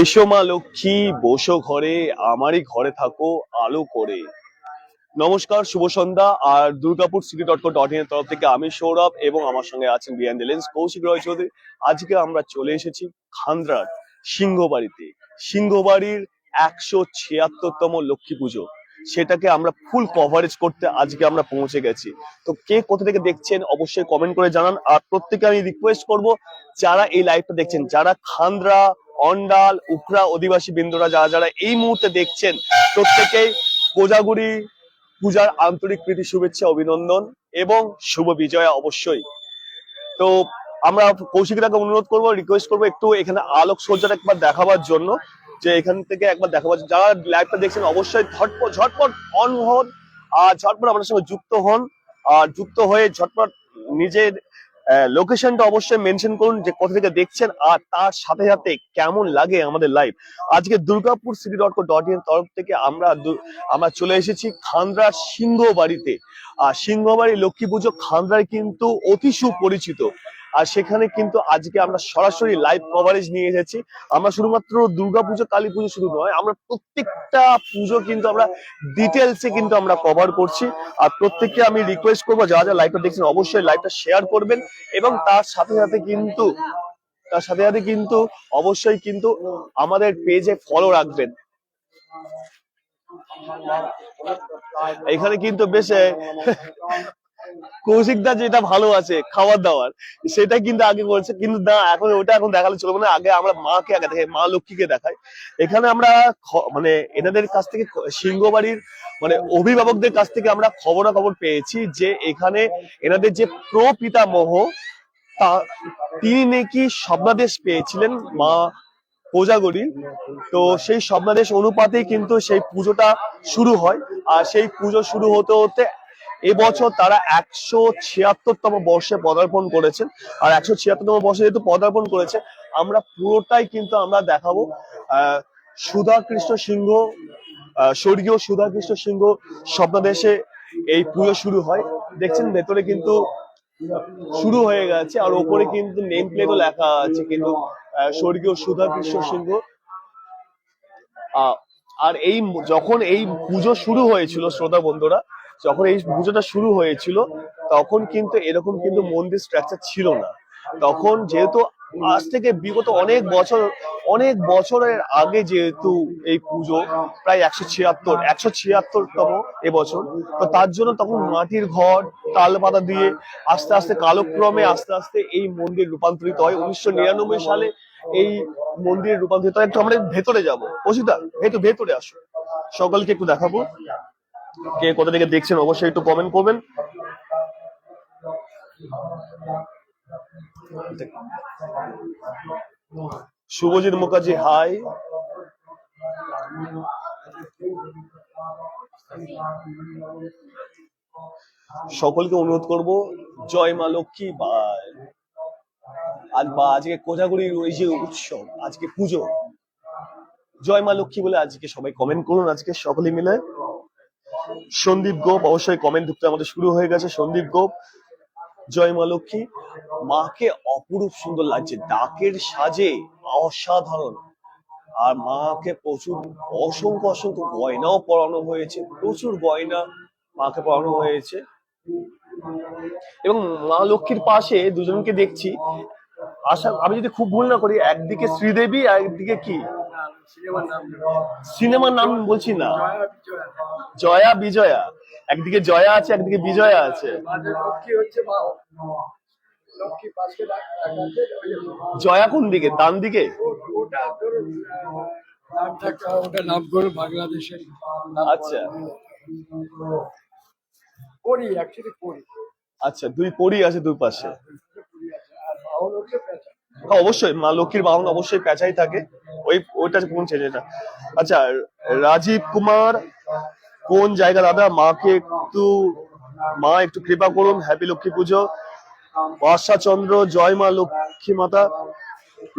এসো মা লক্ষ্মী, বসো ঘরে, আমারই ঘরে থাকো, আলো করে। নমস্কার, শুভ সন্ধ্যা, আর Durgapur city dot co dot in তরফ থেকে আমি সৌরভ এবং আমার সঙ্গে আছেন বিয়ান লেন্স কৌশিক রয় চৌধুরী। আজকে আমরা চলে এসেছি খান্দ্রার সিংহবাড়িতে। সিংহবাড়ির একশো ছিয়াত্তরতম লক্ষ্মী পুজো। সেটাকে আমরা ফুল কভারেজ করতে আজকে আমরা পৌঁছে গেছি। তো কে কোথা থেকে দেখছেন অবশ্যই কমেন্ট করে জানান। আর প্রত্যেকে আমি রিকোয়েস্ট করব, যারা এই লাইভটা দেখছেন, যারা খান্দ্রা, অন্ডাল উখরা অধিবাসী বিন্দুরা, যারা যারা এই মুহূর্তে দেখছেন, প্রত্যেকেই কোজাগুড়ি পূজার আন্তরিক প্রীতি, শুভেচ্ছা, অভিনন্দন এবং শুভ বিজয়া অবশ্যই। তো আমরা কৌশিকদাকে অনুরোধ করব রিকোয়েস্ট করব একটু এখানে আলোক সজ্জাটা একবার দেখাবার জন্য। যে এখান থেকে একবার জন্য। যারা লাইভটা দেখছেন, অবশ্যই ঝটপট ঝটপট অন হন আর ঝটপট আমাদের সঙ্গে যুক্ত হন। আর যুক্ত হয়ে ঝটপট নিজের লোকেশনটা অবশ্যই মেনশন করুন যে কোথা থেকে দেখছেন আর তার সাথে সাথে কেমন লাগে আমাদের লাইভ আজকে Durgapur city dot co dot in তরফ থেকে আমরা আমরা চলে এসেছি খান্দ্রার সিংহ বাড়িতে আর সিংহ সিংহবাড়ি লক্ষ্মী পুজো খান্দ্রায় কিন্তু অতি সুপরিচিত। আর সেখানে কিন্তু আজকে আমরা সরাসরি লাইভ কভারেজ নিয়ে এসেছি। আমরা শুধুমাত্র দুর্গা পুজো কালী পুজো শুধু নয়, আমরা প্রত্যেকটা পুজো কিন্তু আমরা ডিটেলসে কিন্তু আমরা কভার করছি। আর প্রত্যেককে আমি রিকোয়েস্ট করব, যারা যারা লাইভটা দেখছেন, অবশ্যই লাইভটা শেয়ার করবেন এবং তার সাথে সাথে কিন্তু, তার সাথে সাথে কিন্তু অবশ্যই কিন্তু আমাদের পেজে ফলো রাখবেন। এখানে কিন্তু বেশ কৌশিক দা যেটা ভালো আছে খাবার দাবার সেটা কিন্তু আগে বলছে, কিন্তু না, এখন ওটা এখন দেখালে চলবে না। আগে আমরা মাকে আগে দেখাই, মা লক্ষ্মীকে দেখাই। এখানে আমরা মানে এনাদের কাছ থেকে সিংহবাড়ির মানে অভিভাবকদের কাছ থেকে আমরা খবরাখবর পেয়েছি যে এখানে এনাদের যে প্রপিতামহ, তা, তিনি নাকি স্বপ্নাদেশ পেয়েছিলেন মা কোজাগরি। তো সেই স্বপ্নাদেশ অনুপাতেই কিন্তু সেই পুজোটা শুরু হয়। আর সেই পুজো শুরু হতে হতে এবছর তারা একশো ছিয়াত্তরতম বর্ষে পদার্পণ করেছেন। আর একশো ছিয়াত্তরতম বর্ষে যেহেতু পদার্পণ করেছে, আমরা পুরোটাই কিন্তু আমরা দেখাবো। সুধা কৃষ্ণ সিংহ স্বর্গীয় সুধা কৃষ্ণ সিংহ স্বপ্নাদেশে এই পুজো শুরু হয়। দেখছেন, ভেতরে কিন্তু শুরু হয়ে গেছে, আর ওপরে কিন্তু নেম প্লেটও লেখা আছে কিন্তু স্বর্গীয় সুধা কৃষ্ণ সিংহ আর এই যখন এই পুজো শুরু হয়েছিল, শ্রোতা বন্ধুরা যখন এই পুজোটা শুরু হয়েছিল, তখন কিন্তু এরকম কিন্তু মন্দির স্ট্রাকচার ছিল না। তখন যেহেতু আজ থেকে বিগত অনেক বছর, অনেক বছরের আগে যেহেতু এই পুজো, প্রায় একশো ছিয়াত্তর, একশো ছিয়াত্তরতম এবছর, তো তার জন্য তখন মাটির ঘর তাল পাতা দিয়ে আস্তে আস্তে কালক্রমে আস্তে আস্তে এই মন্দির রূপান্তরিত হয়। উনিশশো নিরানব্বই সালে এই মন্দির রূপান্তরিত হয়। একটু আমরা ভেতরে যাব। একটু ভেতরে আসো। সকলকে একটু দেখাবো। কে কোথা থেকে দেখছেন অবশ্যই একটু কমেন্ট করবেন। শুভজিৎ মুখার্জি হাই সকলকে অনুরোধ করব, জয় মা লক্ষ্মী বা আজ বা, আজকে কোজাগুড়ির ওই যে উৎসব, আজকে পুজো। জয় মা লক্ষ্মী বলে আজকে সবাই কমেন্ট করুন, আজকে সকলে মিলে। সন্দীপ গোপ, অবশ্যই কমেন্ট ঢুকতে আমাদের শুরু হয়ে গেছে। সন্দীপ গোপ, জয় মা লক্ষ্মী। মাকে অপরূপ সুন্দর লাগছে। ডাকের সাজে অসাধারণ। আর মাকে প্রচুর, অসংখ্য অসংখ্য গয়নাও পরানো হয়েছে। প্রচুর গয়না মাকে পরানো হয়েছে। এবং মা লক্ষ্মীর পাশে দুজনকে দেখছি। আশা, আমি যদি খুব ভুল না করি, একদিকে শ্রীদেবী, আর একদিকে কি? সিনেমার নাম বলছি না। জয়া বিজয়া। একদিকে জয়া আছে একদিকে বিজয়া আছে। জয়া কোন দিকে? ডান দিকে? ওটা নাম করে বাংলাদেশের আচ্ছা। অ্যাকচুয়ালি আচ্ছা দুই পরি আছে দুই পাশে আর হচ্ছে হ্যাঁ, অবশ্যই, মা লক্ষ্মীর বাহন অবশ্যই পেঁচাই থাকে। ওই, ওইটা কোন ছেলে আচ্ছা রাজীব কুমার কোন জায়গা, দাদা? মাকে একটু, মা একটু কৃপা করুন হ্যাপি লক্ষ্মী পুজো। চন্দ্র জয় মা লক্ষ্মী মাতা।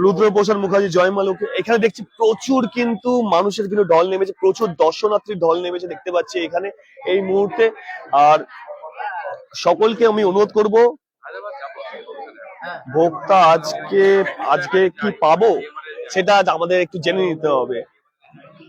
রুদ্রপ্রসাদ মুখার্জি, জয় মা লক্ষ্মী। এখানে দেখছি প্রচুর কিন্তু মানুষের কিন্তু ঢল নেমেছে, প্রচুর দর্শনার্থীর ঢল নেমেছে দেখতে পাচ্ছি এখানে, এই মুহূর্তে। আর সকলকে আমি অনুরোধ করব ভোক্তা আজকে আজকে কি পাবো? সেটা আজ আমাদের একটু জেনে নিতে হবে।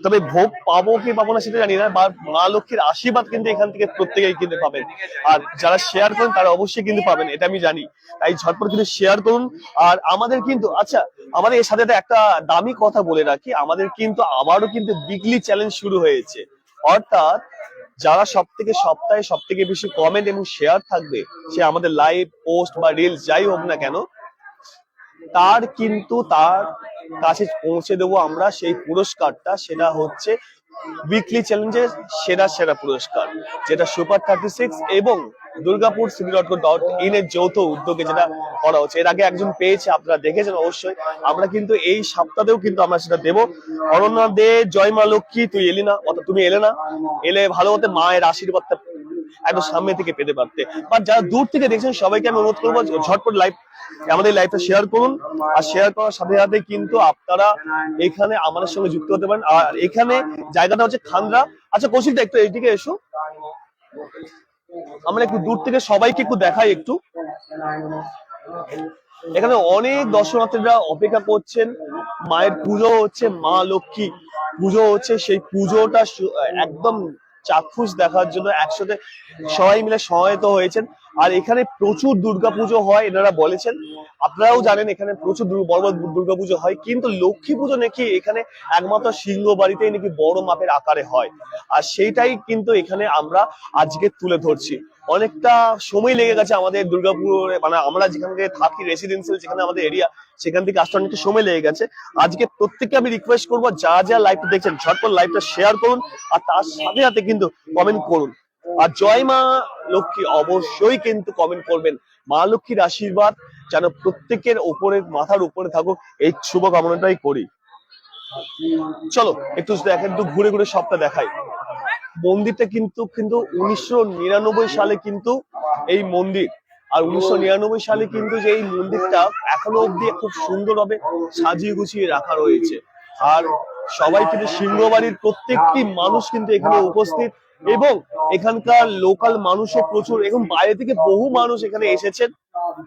তবে ভোগ পাবো কি পাবো না সেটা জানি না, বা মা লক্ষ্মীর আশীর্বাদ কিন্তু এখান থেকে প্রত্যেকেই কিন্তু পাবেন। আর যারা শেয়ার করেন, তারা অবশ্যই কিন্তু পাবেন, এটা আমি জানি। তাই ঝটপট কিন্তু শেয়ার করুন। আর আমাদের কিন্তু আচ্ছা আমাদের এর সাথে একটা দামি কথা বলে রাখি, আমাদের কিন্তু আবারও কিন্তু উইকলি চ্যালেঞ্জ শুরু হয়েছে। অর্থাৎ যারা সব থেকে সপ্তাহে সব থেকে বেশি কমেন্ট এবং শেয়ার থাকবে, সে আমাদের লাইভ পোস্ট বা রিলস যাই হোক না কেন, তার কিন্তু তার কাছে পৌঁছে দেবো আমরা সেই পুরস্কারটা, সেটা হচ্ছে উইকলি চ্যালেঞ্জের সেরা সেরা পুরস্কার, যেটা সুপার থার্টি সিক্স এবং Durgapur city dot dot in এর যৌথ উদ্যোগে যেটা করা হচ্ছে, এর আগে একজন পেয়েছে, আপনারা দেখেছেন অবশ্যই। আমরা কিন্তু এই সপ্তাহেও কিন্তু আমরা সেটা দেবো। অনন্যা দে, জয় মা লক্ষ্মী, তুই এলি না, অর্থাৎ তুমি এলে না। এলে ভালো হতে মায়ের আশীর্বাদটা একদম সামনে থেকে পেতে পারতে। বাট যারা দূর থেকে দেখছেন, সবাইকে আমি অনুরোধ করব ঝটপট লাইভ আমাদের লাইভটা শেয়ার করুন। আর শেয়ার করার সাথে সাথে কিন্তু আপনারা এখানে আমাদের সঙ্গে যুক্ত হতে পারেন। আর এখানে জায়গাটা হচ্ছে খান্দ্রা। আচ্ছা কৌশিকটা একটু এইদিকে এসো। আমরা একটু দূর থেকে সবাইকে একটু দেখাই একটু। এখানে অনেক দর্শনার্থীরা অপেক্ষা করছেন। মায়ের পুজো হচ্ছে মা লক্ষ্মী। পুজো হচ্ছে সেই পুজোটা একদম চাক্ষুষ দেখার জন্য একসাথে সবাই মিলে সহায়তা হয়েছেন। আর এখানে প্রচুর দুর্গা পুজো হয়, এনারা বলেছেন। আপনারাও জানেন এখানে প্রচুর বড় বড় দুর্গা পুজো হয়, কিন্তু লক্ষ্মী পুজো নাকি এখানে একমাত্র সিংহ বাড়িতেই নাকি বড় মাপের আকারে হয়। আর সেইটাই কিন্তু এখানে আমরা আজকে তুলে ধরছি। অনেকটা সময় লেগে গেছে আমাদের দুর্গাপুরে মানে আমরা যেখান থেকে থাকি রেসিডেন্সিয়াল যেখানে আমাদের এরিয়া সেখান থেকে আসতে অনেকটা সময় লেগে গেছে। আজকে প্রত্যেককে আমি রিকোয়েস্ট করব, যা যা লাইভটা দেখছেন, ঝটপট লাইভটা শেয়ার করুন, আর তার সাথে সাথে কিন্তু কমেন্ট করুন। আর জয় মা লক্ষ্মী অবশ্যই কিন্তু কমেন্ট করবেন। মা লক্ষ্মীর আশীর্বাদ যেন প্রত্যেকের উপরে, মাথার উপরে থাকুক, এই শুভ কামনাটাই করি। চলো, একটু একটু ঘুরে ঘুরে সবটা দেখাই। মন্দিরটা কিন্তু কিন্তু উনিশশো নিরানব্বই সালে কিন্তু এই মন্দির। আর উনিশশো নিরানব্বই সালে কিন্তু যে এই মন্দিরটা এখনও অব্দি খুব সুন্দরভাবে সাজিয়ে গুছিয়ে রাখা রয়েছে। আর সবাই কিন্তু সিংহবাড়ির প্রত্যেকটি মানুষ কিন্তু এখানে উপস্থিত। এবং এখানকার লোকাল মানুষও প্রচুর, এবং বাইরে থেকে বহু মানুষ এখানে এসেছেন,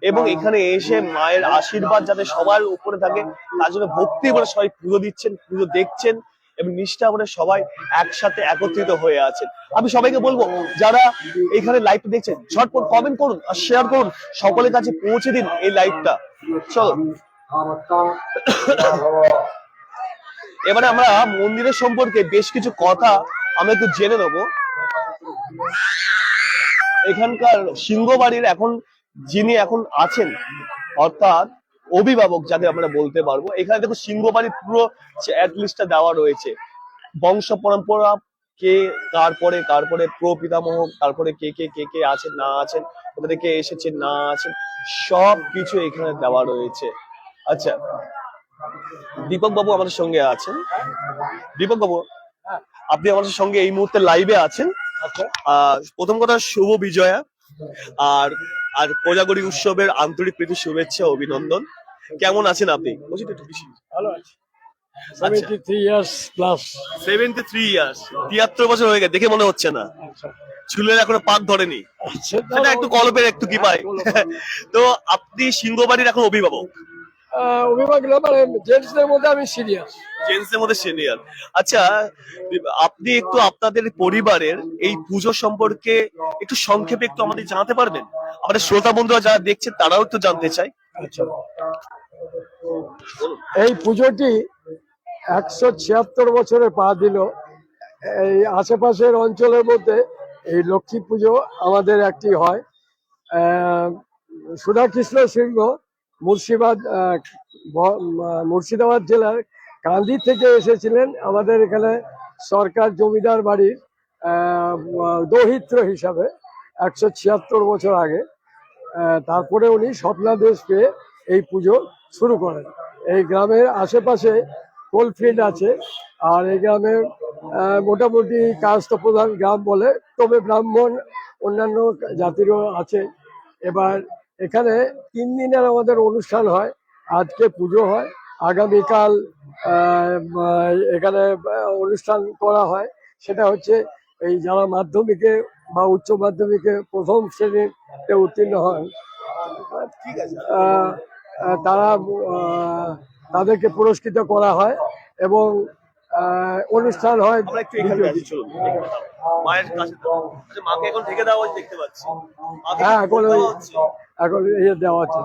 এবং এখানে এসে মায়ের আশীর্বাদ যাতে সবার উপরে থাকে, তার জন্য ভক্তি করে সবাই পুজো দিচ্ছেন, পুজো দেখছেন, এবং নিষ্ঠা করে সবাই একসাথে একত্রিত হয়ে আছেন। আমি সবাইকে বলব, যারা এখানে লাইভটা দেখছেন, ঝটপট কমেন্ট করুন আর শেয়ার করুন, সকলের কাছে পৌঁছে দিন এই লাইভটা চলো। এবারে আমরা মন্দিরের সম্পর্কে বেশ কিছু কথা আমরা একটু জেনে নেব। এখানকার সিংহবাড়ির এখন যিনি এখন আছেন, অর্থাৎ অভিভাবক যাদের আমরা বলতে পারব, এখানে দেখো সিংহবাড়ির পুরো লিস্টটা দেওয়া রয়েছে। বংশ পরম্পরা, কে কার পরে কার পরে পিতামহ তারপরে কে কে কে কে আছেন, না আছেন, কোথা থেকে এসেছেন, না আছেন সব কিছু এখানে দেওয়া রয়েছে। আচ্ছা দীপক বাবু আমাদের সঙ্গে আছেন। দীপক বাবু আপনি আমাদের সঙ্গে এই মুহূর্তে লাইভে আছেন? প্রথম কথা শুভ বিজয়া। আর আর কোজাগরি উৎসবের আন্তরিক প্রীতি শুভেচ্ছা অভিনন্দন। কেমন আছেন আপনি? বলছি একটু বেশি। ভালো আছে। আচ্ছা। Seventy three years plus seventy three years তিয়াত্তর বছর হয়ে গেছে দেখে মনে হচ্ছে না। আচ্ছা। চুলের এখনও পাক ধরেনি। আচ্ছা সেটা একটু কলপের একটু কি পায়। তো আপনি সিংহবাড়ির এখন অভিভাবক। অভিভাবক না মানে জেন্টসদের মধ্যে আমি সিরিয়াস জেন্টস এর মধ্যে সিনিয়র আচ্ছা আপনি একটু আপনাদের পরিবারের এই পুজো সম্পর্কে একটু সংক্ষেপে একটু আমাদের জানাতে পারবেন? আমাদের শ্রোতা বন্ধুরা যারা দেখছে তারাও একটু জানতে চাই আচ্ছা। এই পুজোটি একশো ছিয়াত্তর বছরে পা দিল। এই আশেপাশের অঞ্চলের মধ্যে এই লক্ষ্মী পুজো আমাদের একটি হয়। আহ, সুধাকৃষ্ণ সিংহ মুর্শিদাবাদ মুর্শিদাবাদ জেলার কান্দি থেকে এসেছিলেন আমাদের এখানে সরকার জমিদার বাড়ির দৌহিত্র হিসাবে একশো ছিয়াত্তর বছর আগে। তারপরে উনি স্বপ্নাদেশ পেয়ে এই পুজো শুরু করেন। এই গ্রামের আশেপাশে কোলফিল্ড আছে, আর এই গ্রামে মোটামুটি কাস্ত প্রধান গ্রাম বলে। তবে ব্রাহ্মণ অন্যান্য জাতিরও আছে। এবার এখানে তিন দিনের আমাদের অনুষ্ঠান হয়, আজকে পুজো হয়, আগামীকাল এখানে অনুষ্ঠান করা হয়। সেটা হচ্ছে এই যারা মাধ্যমিকে বা উচ্চ মাধ্যমিকে প্রথম শ্রেণীতে উত্তীর্ণ হন তারা তাদেরকে পুরস্কৃত করা হয় এবং অনুষ্ঠান হয় মায়ের কাছে আচ্ছা মাকে এখন ঢেকে দেওয়া হচ্ছে দেখতে পাচ্ছি। হ্যাঁ এখন এখন ইয়ে দেওয়া আছে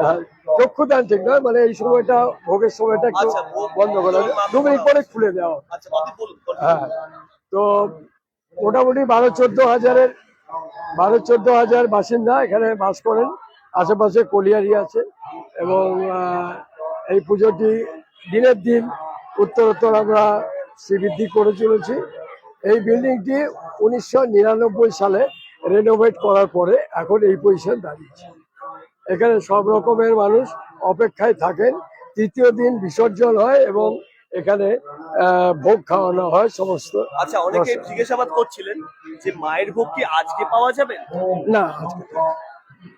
হ্যাঁ, চক্ষুদান ঠিক নয় মানে এই সময়টা ভোগের সময়টা একটু আচ্ছা, বন্ধ করা দু মিনিট পরে খুলে দেওয়া হয়। আচ্ছা হ্যাঁ তো মোটামুটি বারো চোদ্দ হাজারের বারো চোদ্দ হাজার বাসিন্দা এখানে বাস করেন। আশেপাশে কলিয়ারি আছে এবং এই পুজোটি দিনের দিন উত্তরোত্তর আমরা শ্রীবৃদ্ধি করে চলেছি। এই বিল্ডিংটি উনিশশো নিরানব্বই সালে রেনোভেট করার পরে এখন এই পজিশন দাঁড়িয়েছে। এখানে সব রকমের মানুষ অপেক্ষায় থাকেন তৃতীয় দিন বিসর্জন হয় এবং এখানে ভোগ খাওয়ানো হয় সমস্ত আচ্ছা অনেকে জিজ্ঞাসাবাদ করছিলেন যে মায়ের ভোগ কি আজকে পাওয়া যাবে? না আজকে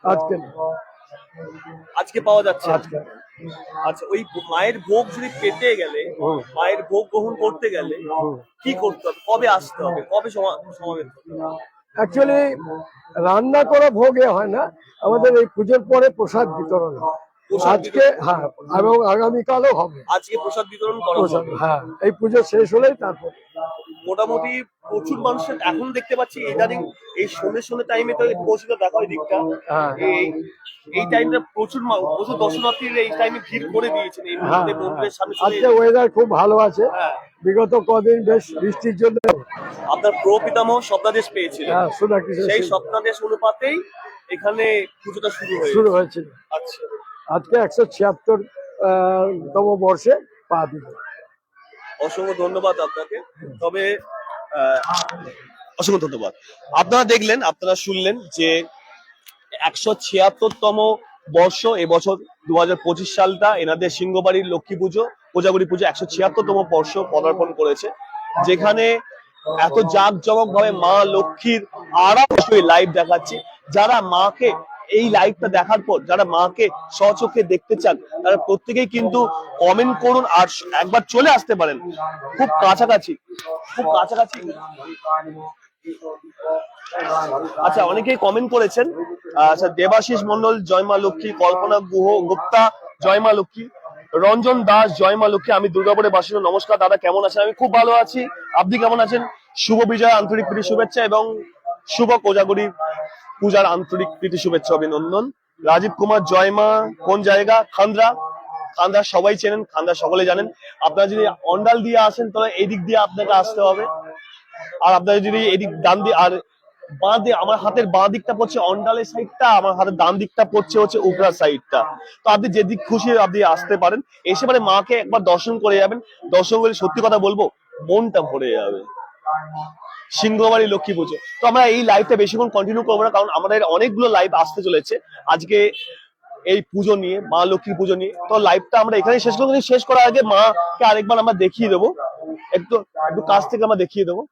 আজকে আজকে পাওয়া যাচ্ছে আজকে। আচ্ছা ওই মায়ের ভোগ যদি পেতে গেলে মায়ের ভোগ গ্রহণ করতে গেলে কি করতে হবে? কবে আসতে হবে? কবে সমা- সমাবেত? অ্যাকচুয়ালি রান্না করা ভোগে হয় না। আমাদের এই পুজোর পরে প্রসাদ বিতরণ হয়। আজকে হ্যাঁ এবং আগামীকালও হবে। আজকে প্রসাদ বিতরণ করা হবে। হ্যাঁ এই পুজো শেষ হলেই তারপর মোটামুটি প্রচুর মানুষের এখন দেখতে পাচ্ছি ইদানিং এই সন্ধ্যে সন্ধ্যে টাইমে তো পৌঁছতে দেখা হয় দিকটা। হ্যাঁ। এই এই টাইমটা প্রচুর প্রচুর দর্শনার্থীরা এই টাইমে ভিড় করে দিয়েছেন এই হ্যাঁ মুহূর্তে মন্দিরের সামনে চলে আজকে ওয়েদার খুব ভালো আছে। হ্যাঁ। বিগত কদিন বেশ বৃষ্টির জন্য আপনার প্রপিতামহ স্বপ্নাদেশ পেয়েছিলেন। হ্যাঁ, সেই স্বপ্নাদেশ অনুপাতেই এখানে পুজোটা শুরু হয়েছে। শুরু হয়েছিল। আচ্ছা। আজকে একশো ছিয়াত্তর তম বর্ষে পা দিল। অসংখ্য ধন্যবাদ আপনাকে। তবে অসংখ্য ধন্যবাদ। আপনারা দেখলেন, আপনারা শুনলেন যে একশো ছিয়াত্তরতম বর্ষ এবছর দু হাজার পঁচিশ সালটা এনাদের সিংহবাড়ির লক্ষ্মী পুজো, কোজাগরি পুজো একশো ছিয়াত্তরতম বর্ষ পদার্পণ করেছে, যেখানে এত জাঁকজমক ভাবে মা লক্ষ্মীর আরামসই লাইভ দেখাচ্ছি। যারা মাকে এই লাইভটা দেখার পর যারা মাকে স্বচক্ষে দেখতে চান, তারা প্রত্যেকেই কিন্তু কমেন্ট করুন আর একবার চলে আসতে পারেন। খুব কাছাকাছি। খুব কাছাকাছি। আচ্ছা অনেকেই কমেন্ট করেছেন আচ্ছা দেবাশিস মন্ডল জয়মা লক্ষ্মী, কল্পনা গুহ, গুপ্তা জয়মা লক্ষ্মী, রঞ্জন দাস জয়মা লক্ষ্মী, আমি দুর্গাপুরে বাসিন্দা, নমস্কার, দাদা, কেমন আছেন? আমি খুব ভালো আছি। আপনি কেমন আছেন? শুভ বিজয়, আন্তরিক শুভেচ্ছা এবং শুভ কোজাগরী। পূজার আন্তরিক প্রীতি, শুভেচ্ছা, অভিনন্দন। রাজীব কুমার জয়মা কোন জায়গা? খান্দ্রা। খান্দ্রা সবাই চেনেন, খান্দ্রা সকলে জানেন। আপনারা যদি অন্ডাল দিয়ে আসেন, তাহলে এই দিক দিয়ে আপনাকে আসতে হবে। আর আপনারা যদি এদিক ডান দিয়ে, আর বাঁ দিয়ে, আমার হাতের বাঁ দিকটা পড়ছে অন্ডালের সাইডটা, আমার হাতের ডান দিকটা পড়ছে হচ্ছে উগরা সাইডটা। তো আপনি যেদিক খুশি আপনি আসতে পারেন। এসে মানে মাকে একবার দর্শন করে যাবেন। দর্শন করে সত্যি কথা বলব, মনটা ভরে যাবে। সিংহবাড়ি লক্ষ্মী পুজো। তো আমরা এই লাইভটা বেশিক্ষণ কন্টিনিউ করব না, কারণ আমাদের অনেকগুলো লাইভ আসতে চলেছে। আজকে এই পুজো নিয়ে, মা লক্ষ্মীর পুজো নিয়ে। তো লাইভটা আমরা এখানে শেষ করব। শেষ করার আগে মাকে আরেকবার আমরা দেখিয়ে দেবো। একটু একটু কাছ থেকে আমরা দেখিয়ে দেবো।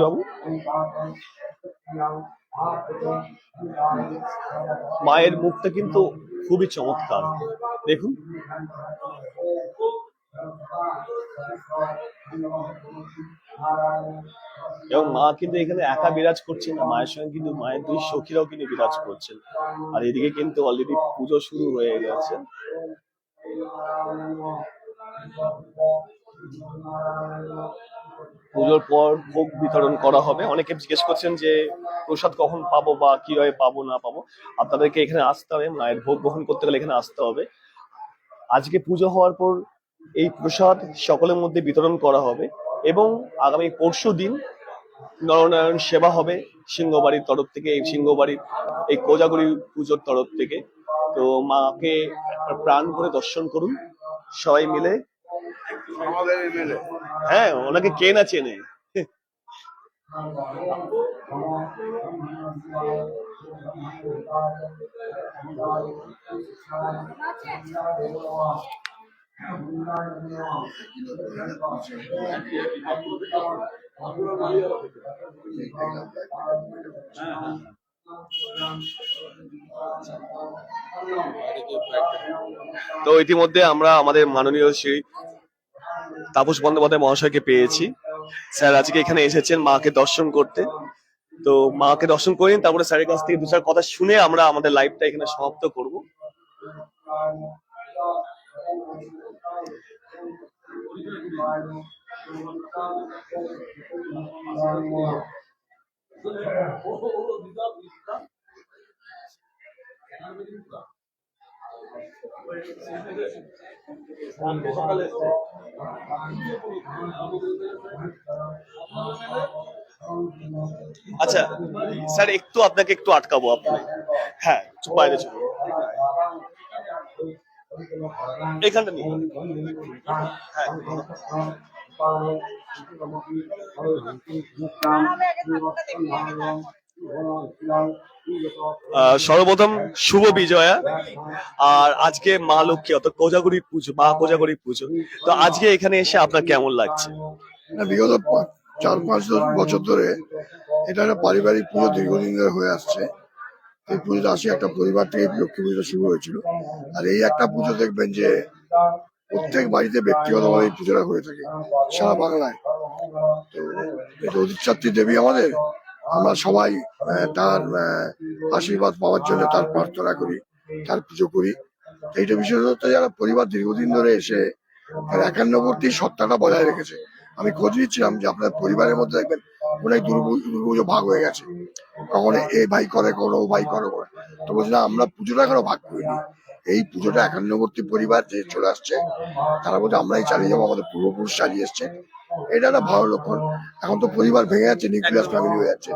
বাবু। মায়ের মুখটা কিন্তু খুবই চমৎকার। দেখুন। এবং মা কিন্তু এখানে একা বিরাজ করছেন না, মায়ের সঙ্গে কিন্তু মায়ের দুই সখীরাও কিন্তু বিরাজ করছেন। আর এদিকে কিন্তু অলরেডি পুজো শুরু হয়ে গেছে। পুজোর পর ভোগ বিতরণ করা হবে। অনেকে জিজ্ঞেস করছেন যে, প্রসাদ কখন পাবো বা কীভাবে পাবো, না পাবো? আপনাদেরকে এখানে আসতে হবে। মায়ের ভোগ গ্রহণ করতে গেলে এখানে আসতে হবে। আজকে পুজো হওয়ার পর এই প্রসাদ সকলের মধ্যে বিতরণ করা হবে এবং আগামী পরশু দিন নরনারায়ণ সেবা হবে সিংহবাড়ির তরফ থেকে এই সিংহবাড়ির এই কোজাগরি পুজোর তরফ থেকে তো মাকে একবার প্রাণ করে দর্শন করুন সবাই মিলে হ্যাঁ ওনাকে কে না চেনে তো ইতিমধ্যে আমরা আমাদের মাননীয় শ্রী তাপস বন্দ্যোপাধ্যায় মহাশয়কে পেয়েছি। স্যার আজকে এখানে এসেছেন, মাকে দর্শন করতে। তো মাকে দর্শন করিন তারপরে স্যারের কাছ থেকে দু কথা শুনে আমরা আমাদের লাইভটা এখানে সমাপ্ত করব। আচ্ছা স্যার একটু আপনাকে একটু আটকাবো আপনি হ্যাঁ চুপ বাইরে চলুন। এখানটা নিয়ে হ্যাঁ। সর্বপ্রথম শুভ বিজয়া। আর আজকে মা লক্ষ্মী অর্থাৎ কোজাগরি পুজো মা কোজাগরি পুজো। তো আজকে এখানে এসে আপনার কেমন লাগছে? বিগত চার পাঁচ দশ বছর ধরে এটা একটা পারিবারিক পুজো দীর্ঘদিন ধরে হয়ে আসছে। এই পুজোটা আসি, একটা পরিবার থেকে লক্ষ্মী পুজো শুরু হয়েছিল। আর এই একটা পুজো দেখবেন যে প্রত্যেক বাড়িতে ব্যক্তিগতভাবে এই পুজোটা হয়ে থাকে, সারা বাংলায়। তো এটা অধিষ্ঠাত্রী দেবী আমাদের, আমরা সবাই তার আশীর্বাদ পাওয়ার জন্য তার প্রার্থনা করি, তার পুজো করি। এইটা বিশেষত যারা পরিবার দীর্ঘদিন ধরে এসে একান্নবর্তী সত্তাটা বজায় রেখেছে, আমি খোঁজ নিচ্ছিলাম যে আপনার পরিবারের মধ্যে দেখবেন অনেক দুর্গু- দুর্গাপুজো ভাগ হয়ে গেছে। কখনো এ ভাই করে কখনো ও ভাই করে করে। তো বলছি, না, আমরা পুজোটা এখনও ভাগ করিনি। এই পুজোটা একান্নবর্তী পরিবার যে চলে আসছে, তারা বলছে, আমরাই চালিয়ে যাব, আমাদের পূর্বপুরুষ চালিয়ে এসছে। এটা একটা ভালো লক্ষণ। এখন তো পরিবার ভেঙে যাচ্ছে, নিউক্লিয়াস ফ্যামিলি হয়ে যাচ্ছে।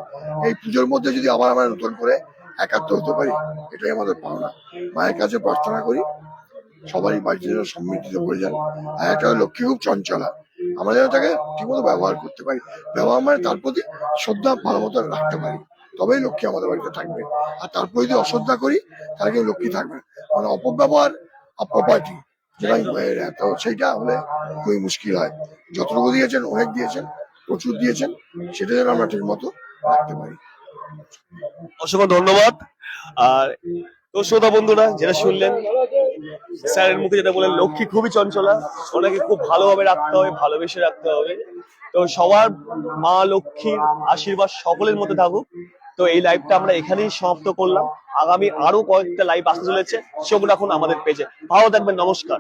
এই পুজোর মধ্যে যদি আবার আমরা নতুন করে একাত্ম হতে পারি, এটাই আমাদের পাওনা। মায়ের কাছে প্রার্থনা করি, সবারই বাড়িতে সমৃদ্ধিতে করে যান আর একটা লক্ষ্মী খুব চঞ্চলা। আমরা যেন তাকে ঠিকমতো ব্যবহার করতে পারি। ব্যবহার মানে তার প্রতি শ্রদ্ধা ভালো মতো রাখতে পারি। তবেই লক্ষ্মী আমাদের বাড়িতে থাকবে। আর তারপর যদি অশ্রদ্ধা করি তাহলে কেউ লক্ষ্মী থাকবে মানে অপব্যবহার অপপার্টি যেটা তো সেইটা হলে খুবই মুশকিল হয়। যতটুকু দিয়েছেন, অনেক দিয়েছেন, প্রচুর দিয়েছেন, সেটা যেন আমরা ঠিক মতো রাখতে পারি। অসংখ্য ধন্যবাদ। আর তো শ্রোতা বন্ধুরা, যেটা শুনলেন স্যারের মুখে যেটা বললেন, লক্ষ্মী খুবই চঞ্চলা, ওনাকে খুব ভালোভাবে রাখতে হবে, ভালোবেসে রাখতে হবে। তো সবার মা লক্ষ্মীর আশীর্বাদ সকলের মধ্যে থাকুক। তো এই লাইভটা আমরা এখানেই সমাপ্ত করলাম। আগামী আরও কয়েকটা লাইভ আসতে চলেছে চোখ রাখুন আমাদের পেজে ভালো থাকবেন, নমস্কার।